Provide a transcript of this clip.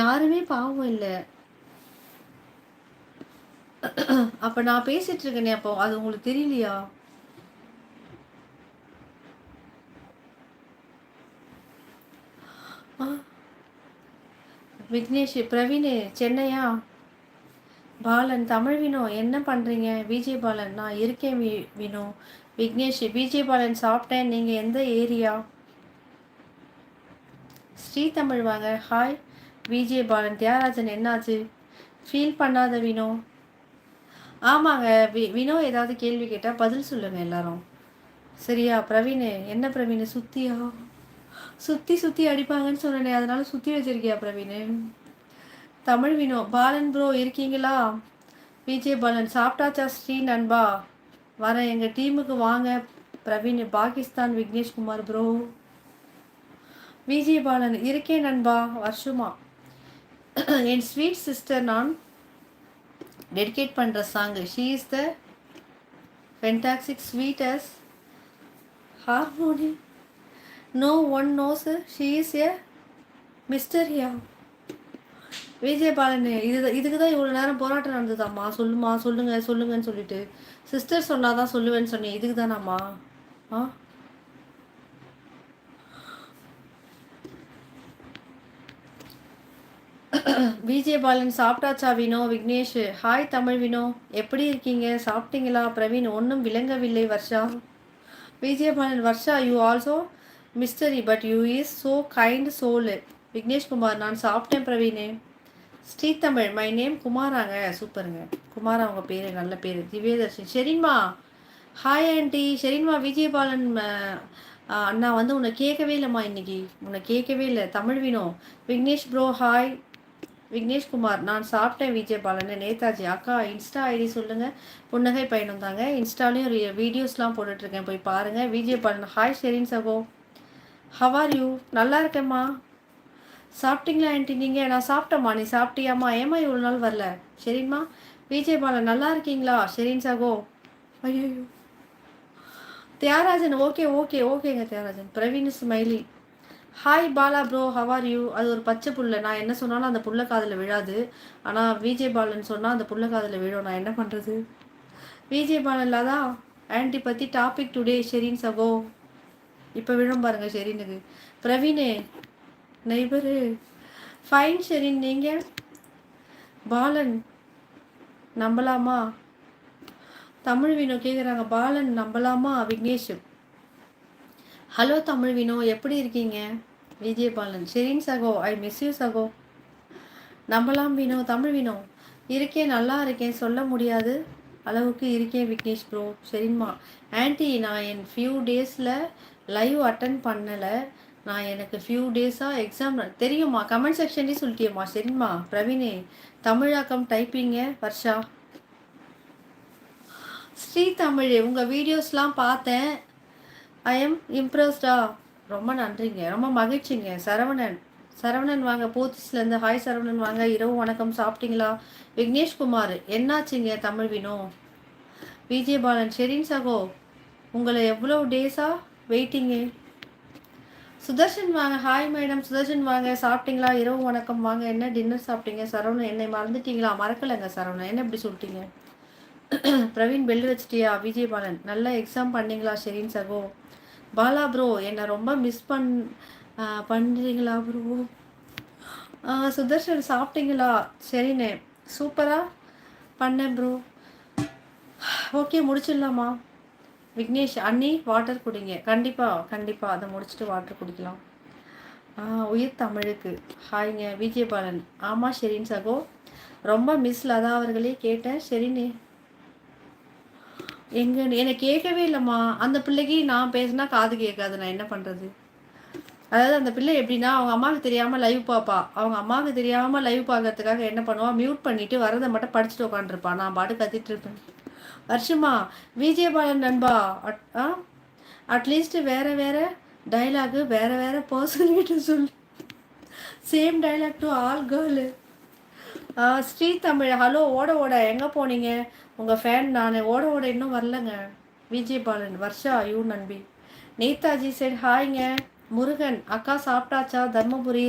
யாருமே பாவம் இல்லை. அப்ப நான் பேசிட்டு இருக்கேனே அப்போ அது உங்களுக்கு தெரியலையா? விக்னேஷ் பிரவீன் சென்னையா? பாலன் தமிழ் வினோ என்ன பண்ணுறீங்க விஜய் பாலன் நான் இருக்கேன் வி வினோ. விக்னேஷ் விஜய் பாலன் சாப்பிட்டேன் நீங்கள் எந்த ஏரியா? ஸ்ரீ தமிழ் வாங்க ஹாய். விஜய் பாலன் தியாகராஜன் என்னாச்சு? ஃபீல் பண்ணாத வினோ. ஆமாங்க வி வினோ ஏதாவது கேள்வி கேட்டால் பதில் சொல்லுங்கள் எல்லாரும். சரியா பிரவீன் என்ன பிரவீன் சுத்தியா? சுற்றி சுற்றி அடிப்பாங்கன்னு சொன்னேன் அதனால சுற்றி வச்சிருக்கியா பிரவீன்? தமிழ் வினோ பாலன் ப்ரோ இருக்கீங்களா? விஜய் பாலன் சாப்பிட்டாச்சா ஸ்ரீ நண்பா? வரேன் எங்கள் டீமுக்கு வாங்க. பிரவீன் பாகிஸ்தான் விக்னேஷ்குமார் ப்ரோ விஜய் பாலன் இருக்கேன் நண்பா வருஷமா. என் ஸ்வீட் சிஸ்டர் நான் டெடிகேட் பண்ணுற song. She is the fantastic sweetest harmony no one knows she is a mystery Vijay Balan இது இதுக்கு தான் இவ்வளோ நேரம் போராட்டம் நடந்ததாம்மா. சொல்லுமா சொல்லுங்கள் சொல்லுங்கன்னு சொல்லிட்டு. சிஸ்டர் சொன்னால் தான் சொல்லுவேன்னு சொன்னேன். இதுக்கு தானாம்மா ஆ? விஜய் பாலன் சாப்பிட்டாச்சா வினோ? விக்னேஷ் ஹாய் தமிழ் வினோ. எப்படி இருக்கீங்க? சாப்பிட்டீங்களா? பிரவீன் ஒன்றும் விளங்கவில்லை Varsha. Vijay Balan Varsha you also mystery but you is so kind soul Vigneshkumar நான் சாப்பிட்டேன் பிரவீனே. ஸ்ரீதமிழ் மை நேம் குமாராங்க. சூப்பருங்க. குமாரா அவங்க பேர் நல்ல பேர். திவ்யதர்ஷன். சரிம்மா ஹாய் ஆண்டி சரிம்மா விஜயபாலன் அண்ணா வந்து உன்னை கேட்கவே இல்லைம்மா இன்னைக்கு. உன்னை கேட்கவே இல்லை. தமிழ் வினோ. விக்னேஷ் ப்ரோ ஹாய் விக்னேஷ்குமார் நான் சாப்பிட்டேன் விஜயபாலன் நேதாஜி அக்கா இன்ஸ்டா ஐடி சொல்லுங்கள் புன்னகை பயணம் தாங்க. இன்ஸ்டாலையும் வீடியோஸ்லாம் போட்டுட்ருக்கேன். போய் பாருங்கள் விஜயபாலன் ஹாய் ஷெரின் சகோ. ஹவார் யூ நல்லா இருக்கேம்மா. சாப்பிட்டீங்களா ஆண்டி நீங்கள் நான் சாப்பிட்டேம்மா. நீ சாப்பிட்டியாம்மா? ஏமா இவ்வளோ நாள் வரல? சரிம்மா விஜய் பாலன் நல்லா இருக்கீங்களா? சரின் சாகோ. ஐயோ தியாகராஜன் ஓகே ஓகே ஓகேங்க Thiyagarajan. Praveen smiley hi Bala bro how are you அது ஒரு பச்சை புல்லை. நான் என்ன சொன்னாலும் அந்த புள்ள காதில் விழாது. ஆனால் விஜய் பாலன் சொன்னால் அந்த புள்ள காதில் விழும். நான் என்ன பண்ணுறது விஜய் பாலன்ல தான் ஆன்டி பற்றி டாபிக் டுடே ஷெரீன் சகோ. இப்போ விழும் பாருங்க ஷெரீனுக்கு. பிரவீனே நெய்பரு ஃபைன் ஷெரீன். நீங்கள் பாலன் நம்பலாமா? தமிழ் வீணோ கேட்குறாங்க பாலன் நம்பலாமா? விக்னேஷ் ஹலோ தமிழ் வினோ எப்படி இருக்கீங்க? விஜயபாலன் ஷெரீன் சகோ. ஐ மிஸ் யூ சகோ. நம்பலாம் வினோ தமிழ் வினோ இருக்கேன் நல்லா இருக்கேன். சொல்ல முடியாது. அளவுக்கு இருக்கேன் விக்னேஷ் ப்ரோ சரிம்மா. ஆன்டி நான் என் ஃபியூ டேஸில் லைவ் அட்டன் பண்ணலை. நான் எனக்கு ஃபியூ டேஸாக எக்ஸாம் தெரியுமா கமெண்ட் செக்ஷன்லேயே சொல்லிட்டியம்மா. சரிம்மா. பிரவீனே தமிழாக்கம் டைப்பிங்க வர்ஷா. ஸ்ரீ தமிழ் உங்கள் வீடியோஸ்லாம் பார்த்தேன். ஐ எம் இம்ப்ரெஸ்டா ரொம்ப நன்றிங்க. ரொம்ப மகிழ்ச்சிங்க. சரவணன். சரவணன் வாங்க போத்திஸ்லேருந்து. ஹாய் சரவணன் வாங்க. இரவு வணக்கம். சாப்பிட்டீங்களா? விக்னேஷ்குமார் என்னாச்சுங்க தமிழ் வினோ? விஜயபாலன் ஷெரின் சகோ. உங்களை எவ்வளோ டேஸாக வெயிட்டிங்கு சுதர்ஷன் வாங்க. ஹாய் மேடம் சுதர்ஷன் வாங்க. சாப்பிட்டீங்களா? இரவு வணக்கம். வாங்க. என்ன டின்னர் சாப்பிட்டீங்க? சரவணன் என்னை மறந்துட்டீங்களா? மறக்கலைங்க சரவணன். என்ன இப்படி சொல்லிட்டீங்க? பிரவீன் பெல் வச்சிட்டியா? விஜய் பாலன் நல்ல எக்ஸாம் பண்ணீங்களா ஷெரீன் சகோ? பாலா ப்ரோ என்னை ரொம்ப மிஸ் பண் பண்ணுறீங்களா ப்ரோ சுதர்ஷன் சாப்பிட்டீங்களா? சரிண்ணே சூப்பராக பண்ணேன் ப்ரோ ஓகே முடிச்சிடலாமா? விக்னேஷ் அண்ணி வாட்டர் குடிங்க. கண்டிப்பாக கண்டிப்பாக அதை முடிச்சுட்டு வாட்டர் குடிக்கலாம். உயிர் தமிழுக்கு. ஹாய்ங்க விஜயபாலன். ஆமாம் ஷெரீன் சகோ. ரொம்ப மிஸ் லதா அவர்களே கேட்டேன். சரிண்ணே எங்க என்னை கேட்கவே இல்லைம்மா. அந்த பிள்ளைக்கு நான் பேசினா காது கேட்காது. நான் என்ன பண்ணுறது அதாவது அந்த பிள்ளை எப்படின்னா அவங்க அம்மாவுக்கு தெரியாமல் லைவ் பார்ப்பா. அவங்க அம்மாவுக்கு தெரியாமல் லைவ் பார்க்கறதுக்காக என்ன பண்ணுவா? மியூட் பண்ணிவிட்டு வரதை மட்டும் படிச்சுட்டு உட்காந்துருப்பா நான் பாட்டு கத்திட்டு இருப்பேன். வருஷமா விஜயபாலன் நண்பா அட் ஆ? அட்லீஸ்ட் வேற வேற டைலாகு வேற வேற பர்சன்கிட்ட சொல்லு. Same dialogue to all girl Sri Tamil hello ஓட ஓட எங்கே போனீங்க? உங்கள் ஃபேன் நான். ஓட ஓட இன்னும் வரலங்க. விஜய் பாலன் வர்ஷா யூ நன்பி நேதாஜி சைட் ஹாய்ங்க முருகன் அக்கா சாப்பிட்டாச்சா? தர்மபுரி